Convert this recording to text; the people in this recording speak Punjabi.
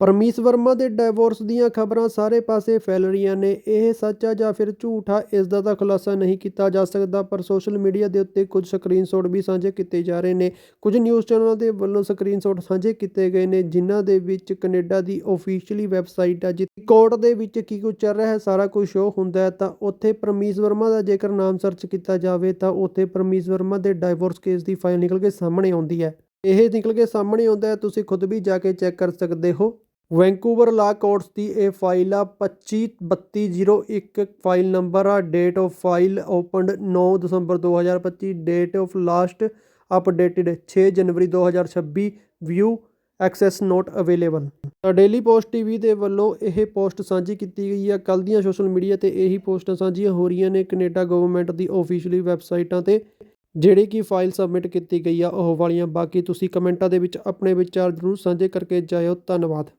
ਪਰਮੀਸ ਵਰਮਾ ਦੇ ਡਾਈਵੋਰਸ ਦੀਆਂ ਖਬਰਾਂ ਸਾਰੇ ਪਾਸੇ ਫੈਲ ਰਹੀਆਂ ਨੇ। ਇਹ ਸੱਚ ਆ ਜਾਂ ਫਿਰ ਝੂਠ ਆ, ਇਸ ਦਾ ਤਾਂ ਖੁਲਾਸਾ ਨਹੀਂ ਕੀਤਾ ਜਾ ਸਕਦਾ, ਪਰ ਸੋਸ਼ਲ ਮੀਡੀਆ ਦੇ ਉੱਤੇ ਕੁਝ ਸਕਰੀਨਸ਼ਾਟ ਵੀ ਸਾਂਝੇ ਕੀਤੇ ਜਾ ਰਹੇ ਨੇ। ਕੁਝ ਨਿਊਜ਼ ਚੈਨਲਾਂ ਦੇ ਵੱਲੋਂ ਸਕਰੀਨਸ਼ਾਟ ਸਾਂਝੇ ਕੀਤੇ ਗਏ ਨੇ, ਜਿਨ੍ਹਾਂ ਦੇ ਵਿੱਚ ਕੈਨੇਡਾ ਦੀ ਆਫੀਸ਼ੀਅਲੀ ਵੈਬਸਾਈਟ ਆ, ਜਿੱਥੇ ਕੋਰਟ ਦੇ ਵਿੱਚ ਕੀ ਕੁਝ ਚੱਲ ਰਿਹਾ ਹੈ, ਸਾਰਾ ਕੁਝ ਸ਼ੋ ਹੁੰਦਾ ਹੈ। ਤਾਂ ਉੱਥੇ ਪਰਮੀਸ ਵਰਮਾ ਦਾ ਜੇਕਰ ਨਾਮ ਸਰਚ ਕੀਤਾ ਜਾਵੇ, ਤਾਂ ਉੱਥੇ ਪਰਮੀਸ ਵਰਮਾ ਦੇ ਡਾਈਵੋਰਸ ਕੇਸ ਦੀ ਫਾਈਲ ਨਿਕਲ ਕੇ ਸਾਹਮਣੇ ਆਉਂਦੀ ਹੈ। ਇਹ ਨਿਕਲ ਕੇ ਸਾਹਮਣੇ ਆਉਂਦਾ ਹੈ, ਤੁਸੀਂ ਖੁਦ ਵੀ ਜਾ ਕੇ ਚੈੱਕ ਕਰ ਸਕਦੇ ਹੋ। ਵੈਂਕੂਵਰ ਲਾ ਕੋਰਟਸ ਦੀ ਇਹ ਫਾਈਲ ਆ 253201 ਫਾਈਲ ਨੰਬਰ ਆ ਡੇਟ ਆਫ ਫਾਈਲ ਓਪਨਡ 9 ਦਸੰਬਰ 2025 ਡੇਟ ਆਫ ਲਾਸਟ ਅਪਡੇਟਡ 6 ਜਨਵਰੀ 2026 ਵਿਊ ਐਕਸੈਸ ਨੋਟ ਅਵੇਲੇਬਲ ਤਾਂ ਡੇਲੀ ਪੋਸਟ ਟੀਵੀ ਦੇ ਵੱਲੋਂ ਇਹ ਪੋਸਟ ਸਾਂਝੀ ਕੀਤੀ ਗਈ ਆ। ਕੱਲ ਦੀਆਂ ਸੋਸ਼ਲ ਮੀਡੀਆ ਤੇ ਇਹੀ ਪੋਸਟਾਂ ਸਾਂਝੀਆਂ ਹੋ ਰਹੀਆਂ ਨੇ। ਕੈਨੇਡਾ ਗਵਰਨਮੈਂਟ ਦੀ ਆਫੀਸ਼ੀਅਲੀ ਵੈਬਸਾਈਟਾਂ ਤੇ ਜਿਹੜੀ ਕਿ ਫਾਈਲ ਸਬਮਿਟ ਕੀਤੀ ਗਈ ਆ, ਉਹ ਵਾਲੀਆਂ। ਬਾਕੀ ਤੁਸੀਂ ਕਮੈਂਟਾਂ ਦੇ ਵਿੱਚ ਆਪਣੇ ਵਿਚਾਰ ਜ਼ਰੂਰ ਸਾਂਝੇ ਕਰਕੇ ਜਾਇਓ। ਧੰਨਵਾਦ।